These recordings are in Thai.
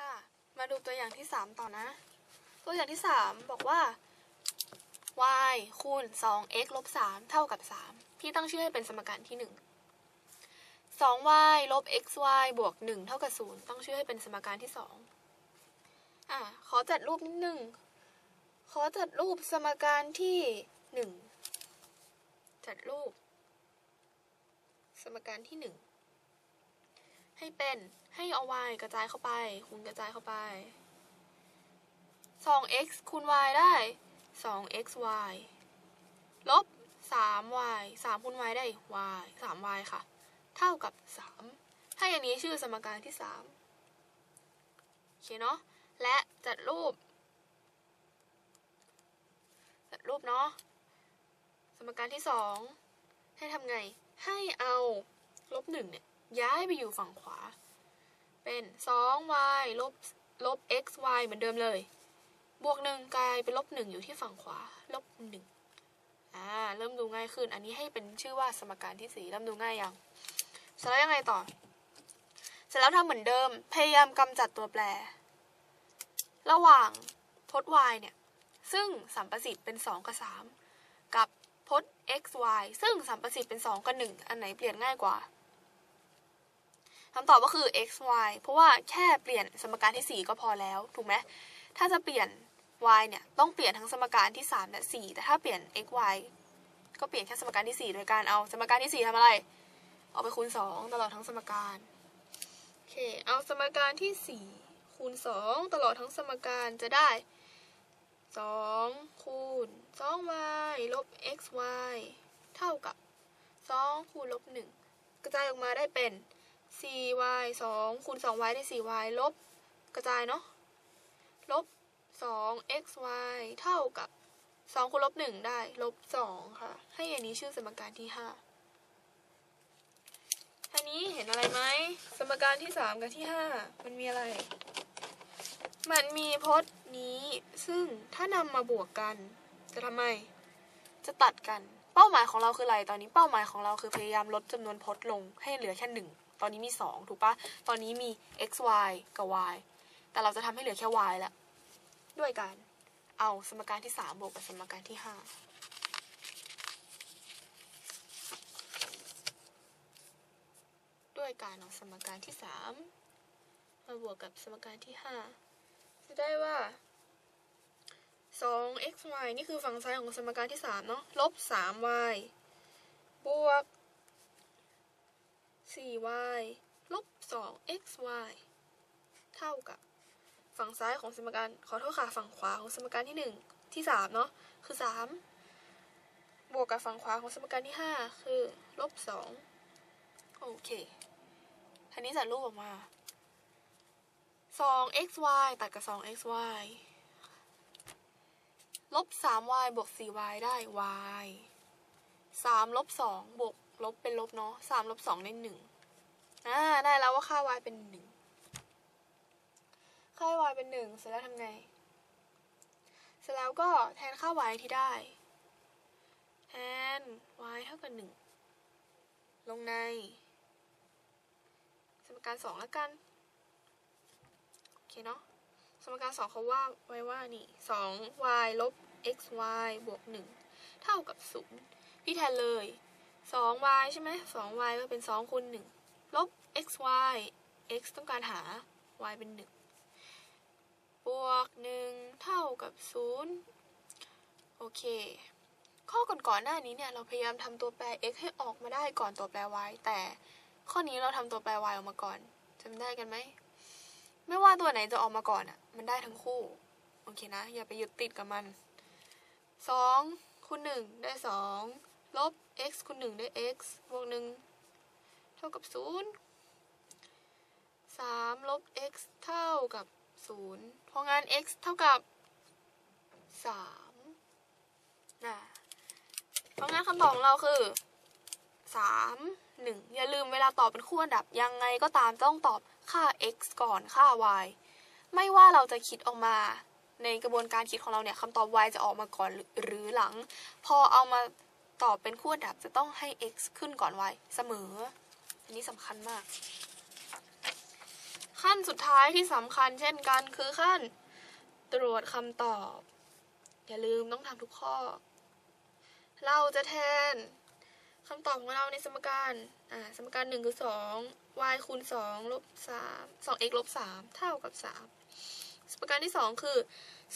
ค่ะ มาดูตัวอย่างที่ 3 ต่อนะ ตัวอย่างที่ 3 บอกว่า y คูณ 2x ลบ 3 เท่ากับ 3 พี่ตั้งชื่อให้เป็นสมการที่ 1 2y ลบ xy บวก 1 เท่ากับ 0 ตั้งชื่อให้เป็นสมการที่ 2 อะ ขอจัดรูปนิดนึง ขอจัดรูปสมการที่ 1 จัดรูป สมการที่ 1 ให้เป็นให้เอา y กระจายเข้าไป คูณกระจายเข้าไป 2x คูณ y ได้ 2xy ลบ 3y 3คูณ y ได้ y 3y ค่ะ เท่ากับ3ให้อันนี้ชื่อสมการที่ 3 โอเคเนาะ และจัดรูป จัดรูปเนาะ สมการที่ 2 ให้ทำไง ให้เอาลบ1เนี่ย ย้ายไปอยู่ฝั่งขวา เป็น 2y ลบลบ xy เหมือนเดิมเลย บวกหนึ่งกลายเป็นลบหนึ่งอยู่ที่ฝั่งขวา ลบหนึ่งอ่า เริ่มดูง่ายขึ้น อันนี้ให้เป็นชื่อว่าสมการที่สี่เริ่มดูง่ายยังเสร็จแล้วยังไงต่อ เสร็จแล้วทำเหมือนเดิม พยายามกำจัดตัวแปร ระหว่างพจน์ y เนี่ย ซึ่งสัมประสิทธิ์เป็น 2 กับ 3 กับพจน์ xy ซึ่งสัมประสิทธิ์เป็น 2 กับ 1 อันไหนเปลี่ยนง่ายกว่า คำตอบก็คือ x y เพราะว่าแค่เปลี่ยนสมการที่ 4 ก็พอแล้ว ถูกไหมถ้าจะเปลี่ยน y เนี่ยต้องเปลี่ยนทั้งสมการที่ 3 และ 4 แต่ถ้าเปลี่ยน x y ก็เปลี่ยนแค่สมการที่ 4 โดยการเอาสมการที่ 4ทำอะไร เอาไปคูณ 2 ตลอดทั้งสมการ โอเค เอาสมการที่ 4 คูณ 2 ตลอดทั้งสมการจะได้ 2 คูณ 2y ลบ xy เท่ากับ 2 คูณลบ 1 กระจายออกมาได้เป็น 4y 2คูณ 2y ได้ 4y ลบกระจายเนาะลบ 2xy เท่ากับ 2คูณลบ 1 ได้ ลบ 2 ค่ะ ให้อันนี้ชื่อสมการที่ 5 อันนี้เห็นอะไรไหม สมการที่ 3 กับที่ 5 มันมีอะไร มันมีพจน์นี้ ซึ่งถ้านำมาบวกกัน จะทำไม จะตัดกัน เป้าหมายของเราคืออะไร ตอนนี้เป้าหมายของเราคือพยายามลดจำนวนพจน์ลงให้เหลือแค่หนึ่ง ตอนนี้มี 2 ถูกปะตอนนี้มี x y กับ y แต่เราจะทำให้เหลือแค่ y ล้วด้วยการเอาสมการที่ 3 บวกกับสมการที่5ด้วยการเอาสมการที่ 3 มาบวกกับสมการที่ 5 จะได้ว่า 2xy นี่คือฝั่งซ้ายของสมการที่ 3 เนาะลบ 3y บวก 4y ลบ 2xy เท่ากับ ฝั่งซ้ายของสมการขอโทษค่ะฝั่งขวาของสมการที่ 1 ที่ 3 เนาะคือ 3 บวกกับฝั่งขวาของสมการที่ 5 คือลบ 2 โอเคทีนี้จัดรูปออกมา 2xy ตัดกับ 2xy ลบ 3y บวก 4y ได้ y 3ลบ 2 บวก ลบเป็นลบเนาะ3ลบ2ได้1อ่าได้แล้วว่าค่า y เป็น1ค่า y เป็น1เสร็จแล้วทำไง เสร็จแล้วก็แทนค่า y ที่ได้ แทน y เท่ากับ1ลงใน สมการ2แล้วกัน โอเคเนาะสมการ2เขาว่าไว้ว่านี่ 2y ลบ xy บวก1เท่ากับ0พี่แทนเลย 2y ใช่ไหม 2y ก็เป็น 2คูณ1ลบ xy x ต้องการหา y เป็น 1 บวก 1 เท่ากับ 0 โอเค ข้อก่อนๆหน้านี้เนี่ย เราพยายามทำตัวแปร x ให้ออกมาได้ก่อนตัวแปร y แต่ข้อนี้เราทำตัวแปร y ออกมาก่อนจำได้กันไหม ไม่ว่าตัวไหนจะออกมาก่อนอะ่ะ มันได้ทั้งคู่ โอเคนะ อย่าไปยึดติดกับมันสองคูณหนึ่งได้สอง ลบ x คูณหนึ่งได้ x บวกหนึ่งเท่ากับศูนย์สามลบ x เท่ากับศูนย์เพราะงั้น x เท่ากับสามนะเพราะงั้นคำตอบของเราคือสามหนึ่งอย่าลืมเวลาตอบเป็นคู่อันดับยังไงก็ตามต้องตอบค่า x ก่อนค่า y ไม่ว่าเราจะคิดออกมาในกระบวนการคิดของเราเนี่ยคำตอบ y จะออกมาก่อนหรือหลัง พอเอามา ตอบเป็นคู่อันดับจะต้องให้ x ขึ้นก่อน y เสมอ อันนี้สำคัญมาก ขั้นสุดท้ายที่สำคัญเช่นกันคือขั้น ตรวจคำตอบ อย่าลืมต้องทำทุกข้อ เราจะแทนคำตอบของเราในสมการ อ่า สมการหนึ่งคือสอง y คูณสองลบสามสอง x ลบสามเท่ากับสามสมการที่สองคือ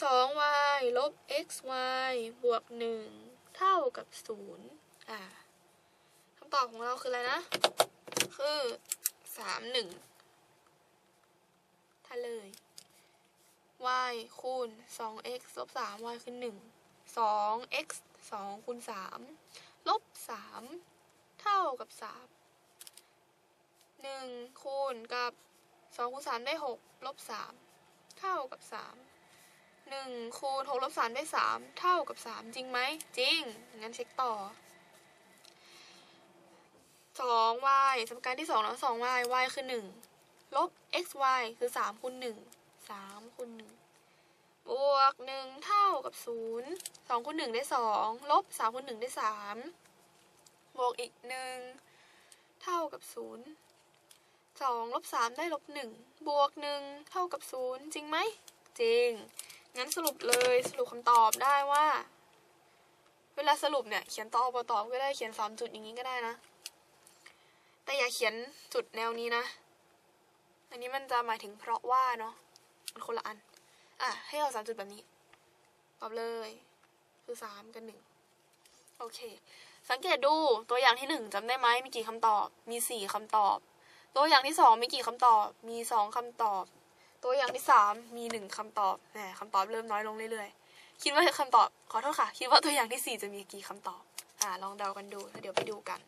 สอง y ลบ x y บวกหนึ่ง เท่ากับศูนย์อ่าคำตอบของเราคืออะไรนะ คือสามหนึ่งถ้าเลย y คูณ 2x ลบ 3 y คือ 1 2x 2คูณ 3 ลบ 3 เท่ากับ 3 1 คูณกับ 2คูณ 3 ได้ 6 ลบ 3 เท่ากับ 3 1คูณ6ลบ3ได้3 เท่ากับ 3 จริงไหม จริง งั้นเช็คต่อ 2y สมการที่2แล้ว 2y y คือ 1 ลบ xy คือ 3คูณ1 3คูณ1บวก 1 เท่ากับ 0 2คูณ1ได้ 2 ลบ 3คูณ1ได้ 3 บวกอีก 1 เท่ากับ 0 2ลบ3ได้ลบ1บวก 1 เท่ากับ 0 จริงไหม จริง งั้นสรุปเลยสรุปคำตอบได้ว่า เวลาสรุปเนี่ย เขียนต่อบตอก็ได้เขียน3จุดอย่างนี้ก็ได้นะ แต่อย่าเขียนจุดแนวนี้นะ อันนี้มันจะหมายถึงเพราะว่าเนาะมันคนละอัน อะ ให้เอาสามจุดแบบนี้ตอบเลย คือสามกับหนึ่งโอเค สังเกตดูตัวอย่างที่หนึ่งจำได้ไหมมีกี่คำตอบ มีสี่คำตอบ ตัวอย่างที่สองมีกี่คำตอบ มีสองคำตอบ ตัวอย่างที่สามมีหนึ่งคำตอบแหมคำตอบเริ่มน้อยลงเรื่อยๆ คิดว่าคำตอบ ขอโทษค่ะ คิดว่าตัวอย่างที่สี่จะมีกี่คำตอบ อ่า ลองเดากันดูแล้วเดี๋ยวไปดูกัน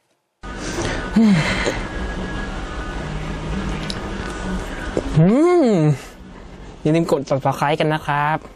อืมอย่าลืมกด subscribe กันนะครับ